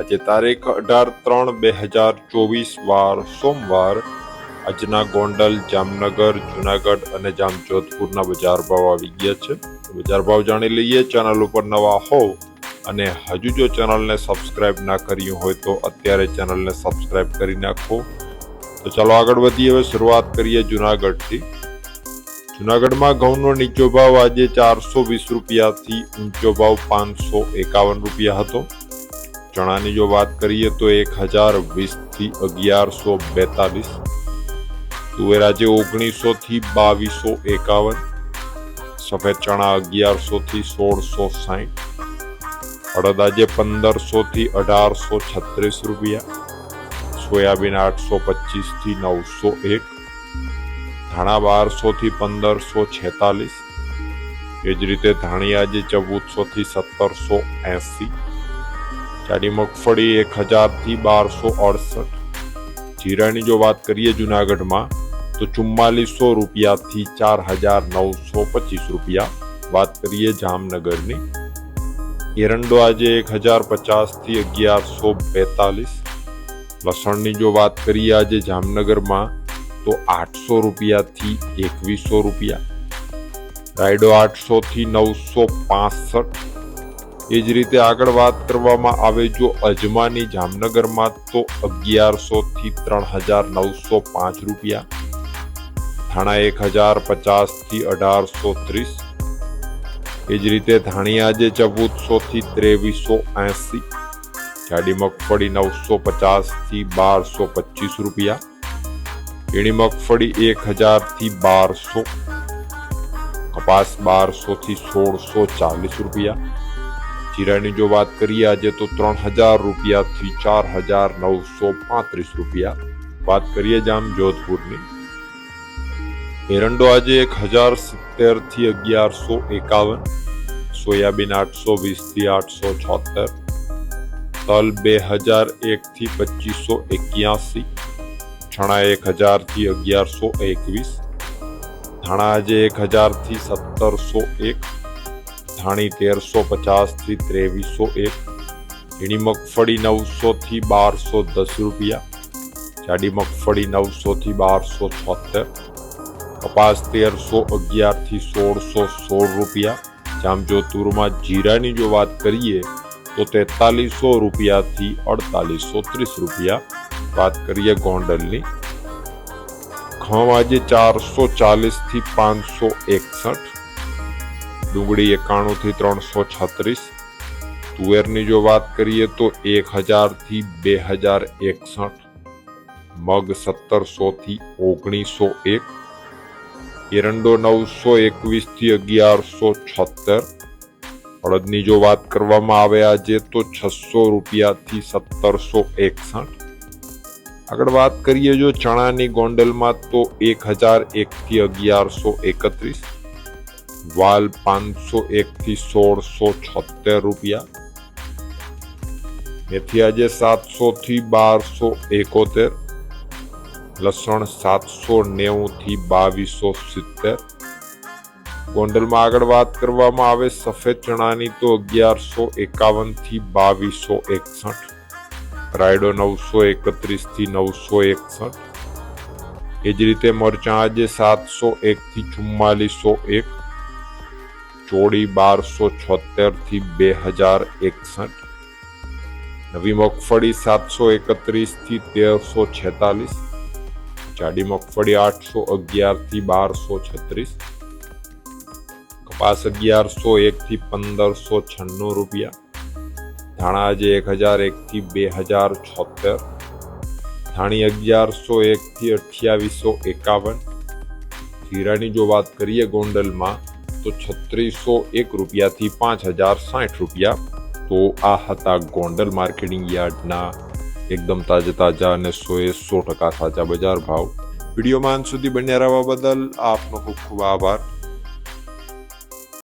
આજે તારીખ અઢાર ત્રણ બે હજાર ચોવીસ વાર સોમવાર આજના ગોંડલ, જામનગર, જુનાગઢ અને જામજોધપુરના બજાર ભાવ આવી ગયા છે. બજાર ભાવ જાણી લઈએ, ચેનલ ઉપર નવા હોવ અને હજુ જો ચેનલને સબસ્ક્રાઇબ ના કર્યું હોય તો અત્યારે ચેનલને સબસ્ક્રાઇબ કરી નાખો. તો ચાલો આગળ વધીએ, હવે શરૂઆત કરીએ જુનાગઢથી. જુનાગઢમાં ઘઉંનો નીચો ભાવ આજે ચારસો વીસ રૂપિયાથી ઊંચો ભાવ પાંચસો એકાવન રૂપિયા હતો. ચણાની જો વાત કરીએ તો એક હજાર વીસથી અગિયારસો બેતાલીસ, તુવેર આજે ઓગણીસોથી બાવીસો એકાવન, સફેદ ચણા અગિયારસોથી સોળસો સાઠ અડદ આજે પંદરસોથી અઢારસો છત્રીસ રૂપિયા, સોયાબીન આઠસો પચીસથી નવસો એક, ધાણા બારસોથી પંદરસો છેતાલીસ, એ જ રીતે ધાણી આજે ચૌદસોથી સત્તરસો એસી જાડી મગફળી એક હજારથી બારસો અડસઠ. જીરાની જો વાત કરીએ જુનાગઢમાં, તો ચુમ્માલીસો રૂપિયાથી ચાર હજાર નવસો પચીસ રૂપિયા. વાત કરીએ જામનગરની. એરંડો આજે એક હજાર પચાસથી અગિયારસો બેતાલીસ. લસણની જો વાત કરીએ આજે જામનગરમાં, તો આઠસો રૂપિયાથી એકવીસો રૂપિયા. રાયડો આઠસોથી નવસો પાસઠ. એ જ રીતે આગળ વાત કરવામાં આવે જો અજમાની જામનગરમાં તો અગિયારસોથી ત્રણ હજાર નવસો પાંચ રૂપિયા થાણા એક હજાર પચાસથી અઢારસો ત્રીસ. એ જ રીતે ધાણી આજે ચૌદસોથી ત્રેવીસો એંસી. જાડી મગફળી નવસો પચાસથી બારસો પચીસ રૂપિયા. એણી મગફળી એક હજારથી બારસો. કપાસ બારસો થી સોળસો ચાલીસ રૂપિયા. જીરાની જો વાત કરીએ આજે તો ત્રણ હજાર રૂપિયાથી ચાર હજાર નવસો પાંત્રીસ રૂપિયા. વાત કરીએ જામ જોધપુરની. એરંડો આજે એક હજાર સિત્તેરથી અગિયારસો એકાવન, સોયાબીન આઠસો વીસથી આઠસો છોતેર, તલ બે હજાર એક થી પચીસો એક્યાસી છણા એક હજારથી અગિયારસો એકવીસ, ધાણા આજે એક હજારથી સત્તરસો એક ધાણી તેરસો પચાસથી ત્રેવીસો એક, ઝીણી મગફળી નવસો થી બારસો દસ રૂપિયા, જાડી મગફળી નવસો થી બારસો છોતેર, કપાસ તેરસો અગિયારથી સોળસો સોળ રૂપિયા જામજોતુરમાં જીરાની જો વાત કરીએ, તો તેતાલીસો રૂપિયાથી અડતાલીસો ત્રીસ રૂપિયા, વાત કરીએ ગોંડલની. ઘઉં આજે ચારસો ચાલીસથી પાંચસો એકસઠ ડુંગળી એકાણુંથી ત્રણસો છત્રીસ. તુવેરની જો વાત કરીએ તો એક હજારથી બે હજાર એકસઠ. મગ સત્તરસોથી ઓગણીસો એક. એરંડો નવસો એકવીસથી અગિયારસો છોતેર અડદની જો વાત કરવામાં આવે આજે તો છસો રૂપિયાથી સત્તરસો એકસઠ. આગળ વાત કરીએ જો ચણાની ગોંડલમાં તો એક હજાર એકથી અગિયારસો એકત્રીસ. વાલ પાંચસો એકથી સોળસો છોતેર રૂપિયા. મેથી આજે સાતસોથી બારસો એકોતેર. લસણ સાતસો નેવું થી બાવીસો સિત્તેર. ગોંડલમાં આગળ વાત કરવામાં આવે સફેદ ચણાની તો અગિયારસો એકાવનથી બાવીસો એકસઠ. રાયડો નવસો એકત્રીસથી નવસો એકસઠ. એ જ રીતે મરચાં આજે સાતસો એક થી ચુમ્માલીસો એક. ચોડી બારસો છોતેરથી બે હજાર એકસઠ. નવી મગફળી સાતસો એકત્રીસથી તેરસો છેતાલીસ. જાડી મગફળી આઠસો અગિયારથી બારસો છત્રીસ. કપાસ અગિયારસો એક થી પંદરસો છન્નું રૂપિયા. ધાણા આજે એક હજાર એક થી બે હજાર છોતેર. ધાણી અગિયારસો એક થી અઠ્યાવીસો એકાવન. જીરાની જો વાત કરીએ ગોંડલમાં તો છત્રીસો એક રૂપિયાથી પાંચ હજાર સાઠ રૂપિયા. તો આ હતા ગોંડલ માર્કેટિંગ યાર્ડના એકદમ તાજા તાજા અને સોએ સો ટકા સાચા બજાર ભાવ. વિડીયોમાં અંત સુધી બન્યા રહેવા બદલ આપનો ખૂબ ખૂબ આભાર.